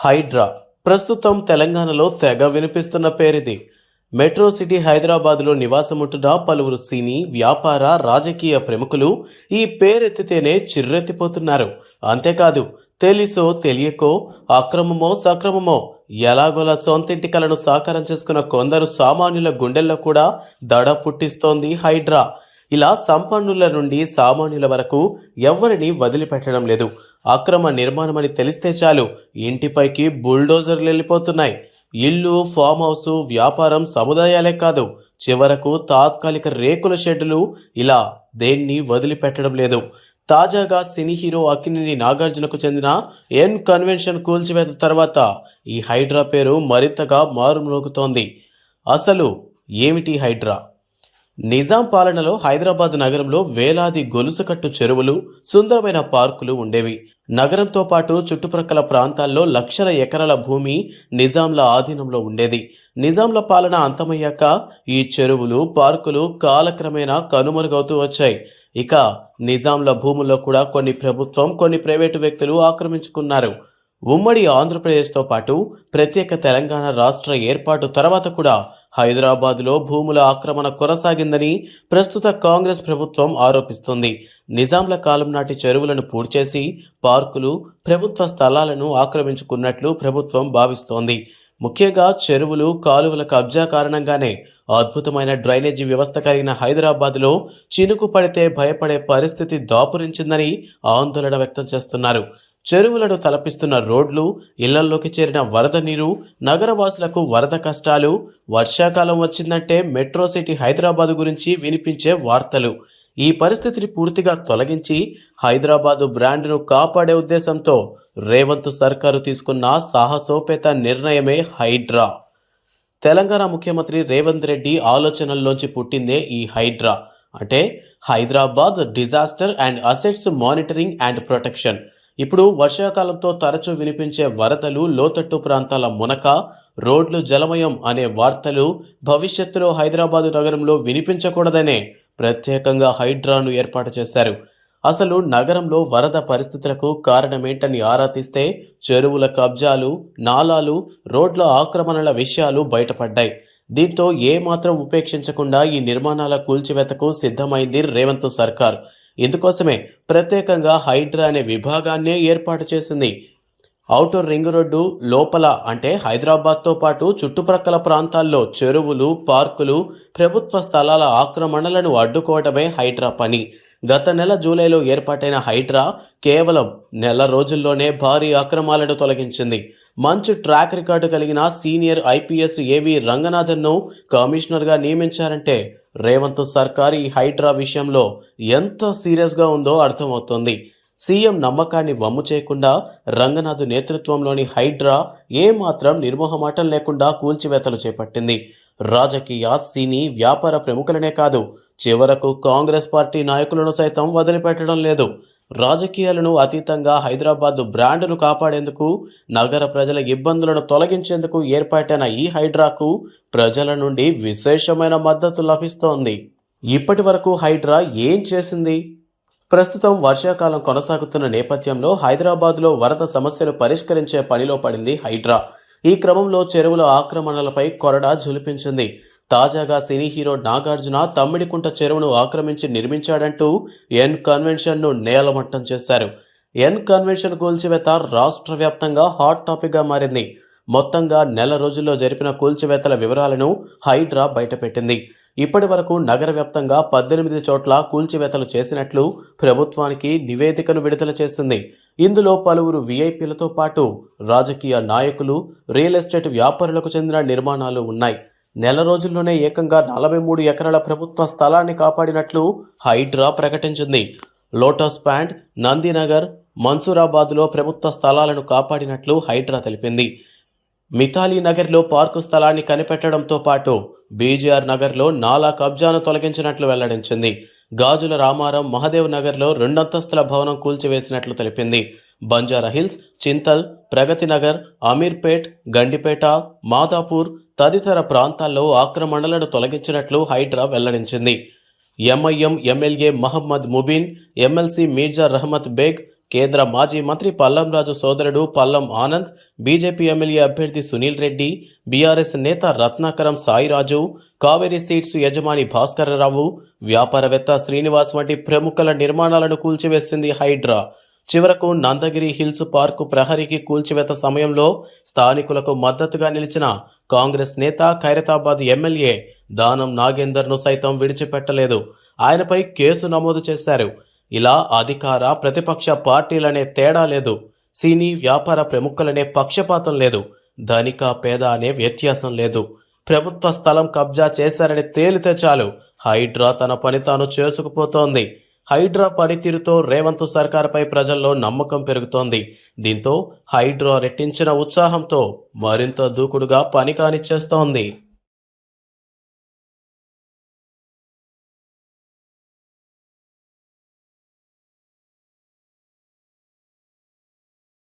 హైడ్రా ప్రస్తుతం తెలంగాణలో తెగ వినిపిస్తున్న పేరిది. మెట్రో సిటీ హైదరాబాద్లో నివాసముంటున్న పలువురు సినీ వ్యాపార రాజకీయ ప్రముఖులు ఈ పేరెత్తితేనే చిర్రెత్తిపోతున్నారు. అంతేకాదు తెలిసో తెలియకో అక్రమమో సక్రమమో ఎలాగోలా సొంతింటి కలను సాకారం చేసుకున్న కొందరు సామాన్యుల గుండెల్లో కూడా దడ పుట్టిస్తోంది హైడ్రా. ఇలా సంపన్నుల నుండి సామాన్యుల వరకు ఎవరిని వదిలిపెట్టడం లేదు. అక్రమ నిర్మాణమని తెలిస్తే చాలు ఇంటిపైకి బుల్డోజర్లు వెళ్ళిపోతున్నాయి. ఇల్లు ఫామ్ హౌస్ వ్యాపారం సముదాయాలే కాదు. చివరకు తాత్కాలిక రేకుల షెడ్డులు ఇలా దేన్ని వదిలిపెట్టడం లేదు. తాజాగా సినీ హీరో అక్కినేని నాగార్జునకు చెందిన ఎన్ కన్వెన్షన్ కూల్చివేత తర్వాత ఈ హైడ్రా పేరు మరింతగా మారుమ్రోగుతోంది. అసలు ఏమిటి హైడ్రా? నిజాం పాలనలో హైదరాబాద్ నగరంలో వేలాది గొలుసుకట్టు చెరువులు సుందరమైన పార్కులు ఉండేవి. నగరంతో పాటు చుట్టుప్రక్కల ప్రాంతాల్లో లక్షల ఎకరాల భూమి నిజాంల ఆధీనంలో ఉండేది. నిజాంల పాలన అంతమయ్యాక ఈ చెరువులు పార్కులు కాలక్రమేణా కనుమరుగవుతూ వచ్చాయి. ఇక నిజాంల భూముల్లో కూడా కొన్ని ప్రభుత్వం కొన్ని ప్రైవేటు వ్యక్తులు ఆక్రమించుకున్నారు. ఉమ్మడి ఆంధ్రప్రదేశ్తో పాటు ప్రత్యేక తెలంగాణ రాష్ట్ర ఏర్పాటు తర్వాత కూడా హైదరాబాద్లో భూముల ఆక్రమణ కొనసాగిందని ప్రస్తుత కాంగ్రెస్ ప్రభుత్వం ఆరోపిస్తుంది. నిజాంల కాలం నాటి చెరువులను పూడ్చేసి పార్కులు ప్రభుత్వ స్థలాలను ఆక్రమించుకున్నట్లు ప్రభుత్వం భావిస్తోంది. ముఖ్యంగా చెరువులు కాలువల కబ్జా కారణంగానే అద్భుతమైన డ్రైనేజీ వ్యవస్థ కలిగిన హైదరాబాద్లో చినుకు పడితే భయపడే పరిస్థితి దాపురించిందని ఆందోళన వ్యక్తం చేస్తున్నారు. చెరువులను తలపిస్తున్న రోడ్లు ఇళ్ళల్లోకి చేరిన వరద నీరు నగరవాసులకు వరద కష్టాలు. వర్షాకాలం వచ్చిందంటే మెట్రో సిటీ హైదరాబాద్ గురించి వినిపించే వార్తలు. ఈ పరిస్థితిని పూర్తిగా తొలగించి హైదరాబాదు బ్రాండ్ను కాపాడే ఉద్దేశంతో రేవంత్ సర్కారు తీసుకున్న సాహసోపేత నిర్ణయమే హైడ్రా. తెలంగాణ ముఖ్యమంత్రి రేవంత్ రెడ్డి ఆలోచనల్లోంచి పుట్టిందే ఈ హైడ్రా. అంటే Hyderabad disaster and assets monitoring and protection. ఇప్పుడు వర్షాకాలంతో తరచూ వినిపించే వరదలు లోతట్టు ప్రాంతాల మునక రోడ్లు జలమయం అనే వార్తలు భవిష్యత్తులో హైదరాబాదు నగరంలో వినిపించకూడదనే ప్రత్యేకంగా హైడ్రాను ఏర్పాటు చేశారు. అసలు నగరంలో వరద పరిస్థితులకు కారణమేంటని ఆరా తీస్తే చెరువుల కబ్జాలు నాలాలు రోడ్ల ఆక్రమణల విషయాలు బయటపడ్డాయి. దీంతో ఏమాత్రం ఉపేక్షించకుండా ఈ నిర్మాణాల కూల్చివేతకు సిద్ధమైంది రేవంత్ సర్కార్. ఇందుకోసమే ప్రత్యేకంగా హైడ్రా అనే విభాగాన్నే ఏర్పాటు చేసింది. అవుటర్ రింగ్ రోడ్డు లోపల అంటే హైదరాబాద్తో పాటు చుట్టుప్రక్కల ప్రాంతాల్లో చెరువులు పార్కులు ప్రభుత్వ స్థలాల ఆక్రమణలను అడ్డుకోవడమే హైడ్రా పని. గత నెల జూలైలో ఏర్పాటైన హైడ్రా కేవలం నెల రోజుల్లోనే భారీ అక్రమాలను తొలగించింది. మంచి ట్రాక్ రికార్డు కలిగిన సీనియర్ ఐపీఎస్ ఏవి రంగనాథన్ను కమిషనర్గా నియమించారంటే రేవంత్ సర్కార్ ఈ హైడ్రా విషయంలో ఎంత సీరియస్గా ఉందో అర్థమవుతోంది. సీఎం నమ్మకాన్ని వమ్ము చేయకుండా రంగనాథ్ నేతృత్వంలోని హైడ్రా ఏమాత్రం నిర్మోహమాటం లేకుండా కూల్చివేతలు చేపట్టింది. రాజకీయ సినీ వ్యాపార ప్రముఖులనే కాదు చివరకు కాంగ్రెస్ పార్టీ నాయకులను సైతం వదిలిపెట్టడం లేదు. రాజకీయాలను అతీతంగా హైదరాబాద్ బ్రాండ్ను కాపాడేందుకు నగర ప్రజల ఇబ్బందులను తొలగించేందుకు ఏర్పాటైన ఈ హైడ్రాకు ప్రజల నుండి విశేషమైన మద్దతు లభిస్తోంది. ఇప్పటి వరకు హైడ్రా ఏం చేసింది? ప్రస్తుతం వర్షాకాలం కొనసాగుతున్న నేపథ్యంలో హైదరాబాద్లో వరద సమస్యను పరిష్కరించే పనిలో పడింది హైడ్రా. ఈ క్రమంలో చెరువుల ఆక్రమణలపై కొరడా జులిపించింది తాజాగా సినీ హీరో నాగార్జున తమ్మిడికుంట చెరువును ఆక్రమించి నిర్మించాడంటూ ఎన్ కన్వెన్షన్ను నేలమట్టం చేశారు. ఎన్ కన్వెన్షన్ కూల్చివేత రాష్ట్ర వ్యాప్తంగా హాట్ టాపిక్గా మారింది. మొత్తంగా నెల రోజుల్లో జరిపిన కూల్చివేతల వివరాలను హైడ్రా బయటపెట్టింది. ఇప్పటి వరకు నగర వ్యాప్తంగా పద్దెనిమిది చోట్ల కూల్చివేతలు చేసినట్లు ప్రభుత్వానికి నివేదికను విడుదల చేసింది. ఇందులో పలువురు వీఐపీలతో పాటు రాజకీయ నాయకులు రియల్ ఎస్టేట్ వ్యాపారులకు చెందిన నిర్మాణాలు ఉన్నాయి. నెల రోజుల్లోనే ఏకంగా నలభై మూడు ఎకరాల ప్రభుత్వ స్థలాన్ని కాపాడినట్లు హైడ్రా ప్రకటించింది. లోటస్ ప్యాండ్ నందినగర్ మన్సూరాబాద్లో ప్రభుత్వ స్థలాలను కాపాడినట్లు హైడ్రా తెలిపింది. మిథాలీ నగర్లో పార్కు స్థలాన్ని కనిపెట్టడంతో పాటు బీజీఆర్ నగర్లో నాలా కబ్జాను తొలగించినట్లు వెల్లడించింది. గాజుల రామారం మహదేవ్ నగర్లో రెండంతస్తుల భవనం కూల్చివేసినట్లు తెలిపింది. బంజారా హిల్స్ చింతల్ ప్రగతినగర్ అమీర్పేట్ గండిపేట మాదాపూర్ తదితర ప్రాంతాల్లో ఆక్రమణలను తొలగించినట్లు హైడ్రా వెల్లడించింది. MIM MLA Mohammed Mubeen MLC Mirza Rahmat Baig కేంద్ర మాజీ మంత్రి పల్లం రాజు సోదరుడు పల్లం ఆనంద్ బీజేపీ ఎమ్మెల్యే అభ్యర్థి సునీల్ రెడ్డి బీఆర్ఎస్ నేత రత్నాకరం సాయిరాజు కావేరీ సీట్స్ యజమాని భాస్కరరావు వ్యాపారవేత్త శ్రీనివాస్ వంటి ప్రముఖుల నిర్మాణాలను కూల్చివేసింది హైడ్రా. చివరకు నందగిరి హిల్స్ పార్కు ప్రహరీకి కూల్చివేత సమయంలో స్థానికులకు మద్దతుగా నిలిచిన కాంగ్రెస్ నేత ఖైరతాబాద్ ఎమ్మెల్యే దానం నాగేందర్ను సైతం విడిచిపెట్టలేదు. ఆయనపై కేసు నమోదు చేశారు. ఇలా అధికార ప్రతిపక్ష పార్టీలనే తేడా లేదు. సినీ వ్యాపార ప్రముఖులనే పక్షపాతం లేదు. ధనిక పేద అనే వ్యత్యాసం లేదు. ప్రభుత్వ స్థలం కబ్జా చేశారని తేలితే చాలు. హైడ్రా తన పని తాను చేసుకుపోతోంది. హైడ్రా పనితీరుతో రేవంత్ సర్కార్పై ప్రజల్లో నమ్మకం పెరుగుతోంది. దీంతో హైడ్రా రెట్టించిన ఉత్సాహంతో మరింత దూకుడుగా పని కానిచ్చేస్తోంది